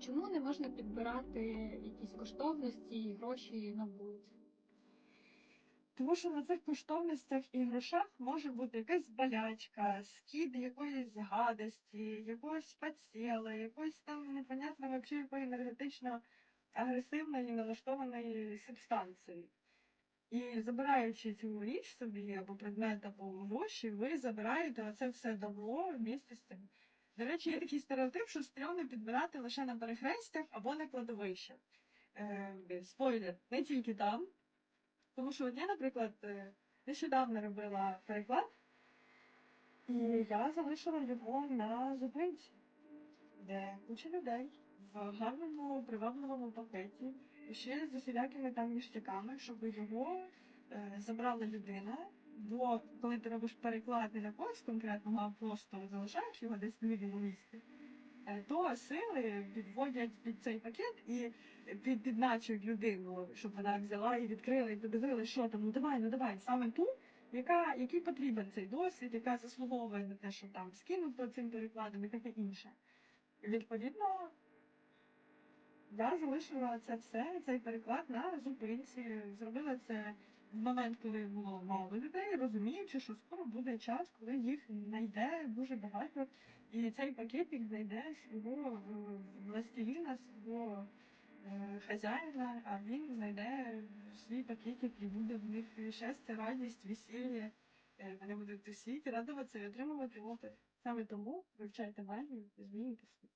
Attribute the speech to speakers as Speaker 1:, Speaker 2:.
Speaker 1: чому не можна підбирати якісь коштовності і гроші на вулиці?
Speaker 2: Тому що на цих коштовностях і грошах може бути якась болячка, скид якоїсь гадості, якогось подсіла, якоїсь там непонятно вообще якої енергетично агресивної налаштованої субстанції. І забираючи цю річ собі або предмет, або гроші, ви забираєте оце все добро вместе з цим. До речі, є такий стереотип, що стрьомно підбирати лише на перехрестях або на кладовищах. Е, спойлер, не тільки там. Тому що я, наприклад, е, нещодавно робила переклад, і я залишила його на зупинці, де куча людей в гарному привабливому пакеті, ще з усілякими там ніштяками, щоб його забрала людина. Бо коли ти робиш переклад не на когось конкретного, а просто залишаєш його десь в вільному місці, е, то сили підводять під цей пакет і під, підначують людину, щоб вона взяла і відкрила, і подивилася, що там, ну давай, ну давай, саме ту, яка, який потрібен цей досвід, яка заслуговує на те, що там скинуто цим перекладом і таке інше. Відповідно, я залишила це все, цей переклад на зупинці. Зробила це момент, коли було мало людей, розуміючи, що скоро буде час, коли їх знайде дуже багато, і цей пакетик знайде свого е, властеліна, свого е, хазяїна, а він знайде свій пакетик і буде в них щастя, радість, весілля. Е, Вони будуть усі радуватися і отримувати опит. Саме тому вивчайте магію і змінюйте світ.